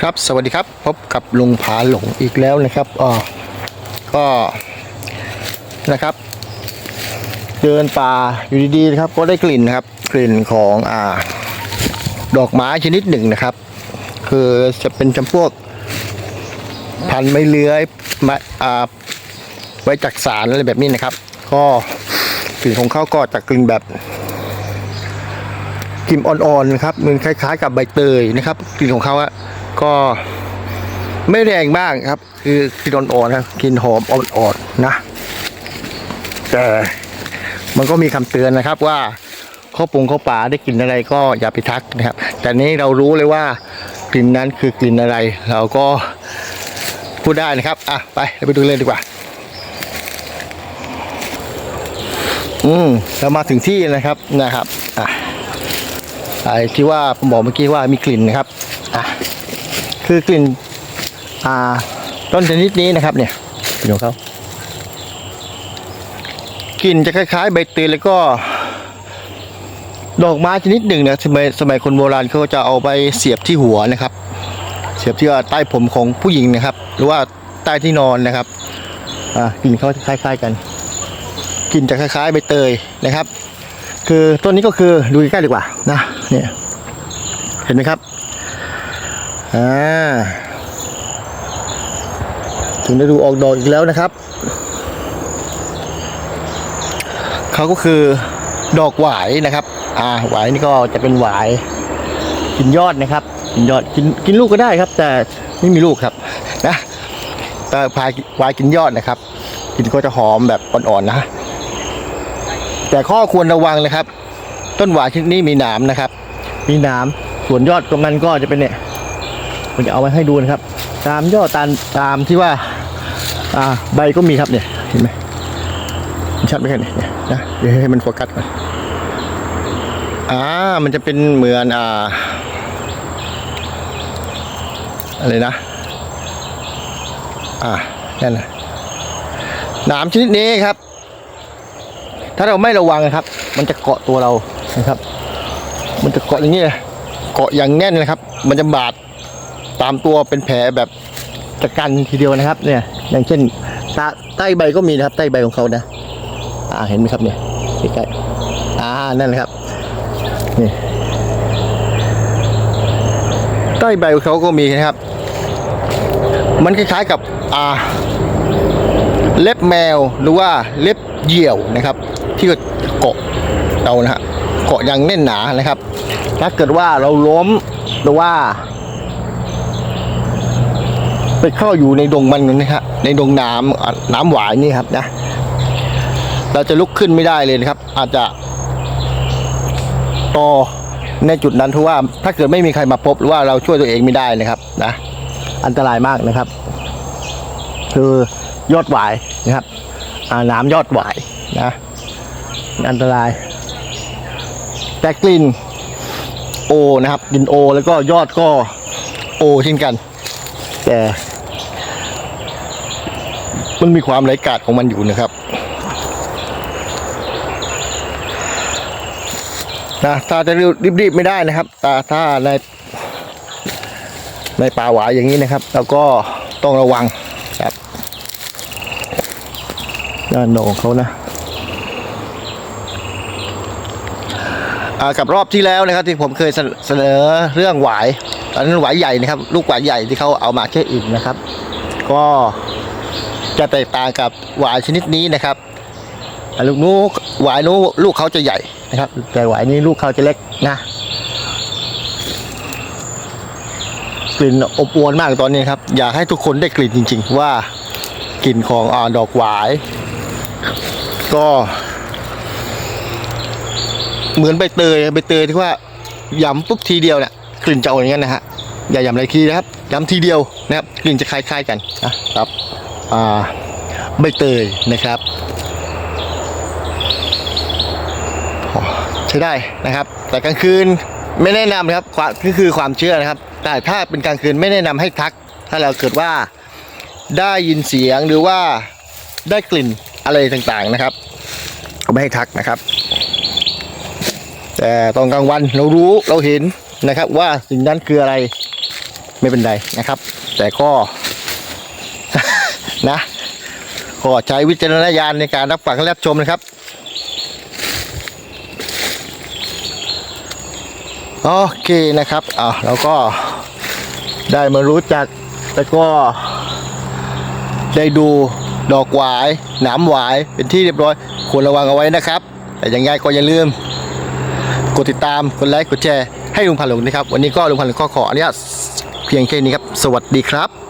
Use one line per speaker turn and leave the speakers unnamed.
ครับสวัสดีครับพบกับลุงผาหลงอีกแล้วนะครับอ๋อก็นะครับ เดินป่าอยู่ดีๆนะครับ ก็ได้กลิ่นนะครับ กลิ่นของอ่า ดอกไม้ชนิดหนึ่งนะครับ คือจะเป็นจำพวก พันไม้เลื้อยไม้อ่าไว้จักสารอะไรแบบนี้นะครับ ก็กลิ่นของเขาก็จะกลิ่นแบบกลิ่นอ่อนๆนะครับเหมือนคล้ายๆ กับใบเตยนะครับกลิ่นของเขาอะ ก็ไม่แรงมากครับ คือกลิ่นอ่อนๆนะกลิ่นหอมอ่อนๆนะ แต่มันก็มีคำเตือนนะครับว่าข้าวปรุงข้าวป่าได้กลิ่นอะไรก็อย่าไปทักนะครับ แต่นี้เรารู้เลยว่ากลิ่นนั้นคือกลิ่นอะไร เราก็พูดได้นะครับอะไปเราไปดูเลยดีกว่า อืมเรามาถึงที่นะครับนะครับอะไอ้ที่ว่าผมบอกเมื่อกี้ว่ามีกลิ่นนะครับ คือกลิ่นอ่าต้นชนิดนี้นะครับ เนี่ยกลิ่นของเขากลิ่นจะคล้ายๆ ใบเตยแล้วก็ ดอกไม้ชนิดหนึ่งนะสมัยสมัยคนโบราณเขาจะเอาไปเสียบที่หัวนะครับ เสียบที่ว่าใต้ผมของผู้หญิงนะครับ หรือว่าใต้ที่นอนนะครับอ่ากลิ่นเขาคล้าย ๆกันกลิ่นจะคล้ายๆใบเตยนะครับ คือต้นนี้ก็คือดูใกล้ๆดีกว่านะเนี่ยเห็นไหมครับ อ่าถึงได้ดูออกดอกอีกแล้วนะครับ เขาก็คือดอกหวายนะครับ อ่าหวายนี่ก็จะเป็นหวายกินยอดนะครับกินยอดกินกินลูกก็ได้ครับ แต่ไม่มีลูกครับนะแต่พายหวายกินยอดนะครับกินก็จะหอมแบบอ่อนๆนะ แต่ข้อควรระวังนะครับ ต้นหวายชนิดนี้มีหนามนะครับ มีหนามส่วนยอดตรงนั้นก็จะเป็นเนี่ย ผมจะเอาไว้ให้ดูนะครับ ตามยอดตามตามที่ว่าอ่าใบก็มีครับเนี่ยเห็นไหมชัดไหมครับเนี่ยเนี่ยนะเดี๋ยวให้มันโฟกัสก่อนอ่ามันจะเป็นเหมือนอ่าอะไรนะ อ่านั่นนะหนามชนิดนี้ครับ ถ้าเราไม่ระวังนะครับ มันจะเกาะตัวเรานะครับ มันจะเกาะอย่างนี้เกาะอย่างแน่นนะครับ มันจะบาด ตามตัวเป็นแผลแบบตะกันทีเดียวนะครับ เนี่ย อย่างเช่นตาใต้ใบก็มีนะครับ ใต้ใบของเขานะ อ่าเห็นไหมครับเนี่ยใกล้ๆอ่านั่นแหละครับนี่ใต้ใบของเขาก็มีนะครับ มันคล้ายๆกับอ่าเล็บแมวหรือว่าเล็บเหยี่ยวนะครับ ที่เกาะเรานะฮะเกาะอย่างแน่นหนานะครับ ถ้าเกิดว่าเราล้มหรือว่า ไปเข้าอยู่ในดงมันนะฮะในดงน้ำน้ำหวานนี่ครับนะ เราจะลุกขึ้นไม่ได้เลยนะครับ อาจจะต่อในจุดนั้นเพราะว่าถ้าเกิดไม่มีใครมาพบหรือว่าเราช่วยตัวเองไม่ได้นะครับนะอันตรายมากนะครับ คือยอดหวายนะครับน้ำยอดหวายนะอันตราย แต่กลิ่นโอนะครับกลิ่นโอ แล้วก็ยอดก็โอเช่นกัน แต่ มันมีความไร้กาดของมันอยู่นะครับนะถ้าจะรีบๆไม่ได้นะครับต่ถ้าในในป่าหวายอย่างนี้นะครับเราก็ต้องระวังครับด้านโหนของเขานะกับรอบที่แล้วนะครับที่ผมเคยเสนอเรื่องหวายตอนนั้นหวายใหญ่นะครับ ลูกหวายใหญ่ที่เขาเอามาเชื่ออิ่มนะครับ ก็ จะแตกต่างกับหวายชนิดนี้นะครับลูกนู้หวายนู้ลูกเขาจะใหญ่นะครับ แต่หวายนี้ลูกเขาจะเล็กนะกลิ่นอบอวลมากตอนนี้ครับ อยากให้ทุกคนได้กลิ่นจริง ๆ ว่ากลิ่นของอดอกหวาย ก็เหมือนใบเตยใบเตยที่ว่ายำปุ๊บทีเดียวเนี่ยกลิ่นจะออกอย่างนั้นนะฮะอย่ายำอะไรทีนะครับยำทีเดียวนะครับกลิ่นจะคล้ายๆกันนะครับ ใบเตยนะครับใช้ได้นะครับ แต่กลางคืนไม่แนะนำนะครับก็คือความเชื่อนะครับ แต่ถ้าเป็นกลางคืนไม่แนะนำให้ทัก ถ้าเราเกิดว่าได้ยินเสียงหรือว่าได้กลิ่นอะไรต่างๆนะครับก็ไม่ให้ทักนะครับ แต่ตอนกลางวันเรารู้เราเห็นนะครับว่าสิ่งนั้นคืออะไรไม่เป็นไรนะครับ แต่ก็ นะก็ใช้วิจารณญาณในการรับฟังและรับชมนะครับโอเคนะครับอ่าเราก็ได้มารู้จักแล้วก็ได้ดูดอกหวายหนามหวายเป็นที่เรียบร้อยควรระวังเอาไว้นะครับ แต่ยังไงก็อย่าลืม กดติดตามกดไลค์กดแชร์ให้ลุงพันหลงนะครับ วันนี้ก็ลุงพันหลงขอขออนุญาตเพียงแค่นี้ครับ สวัสดีครับ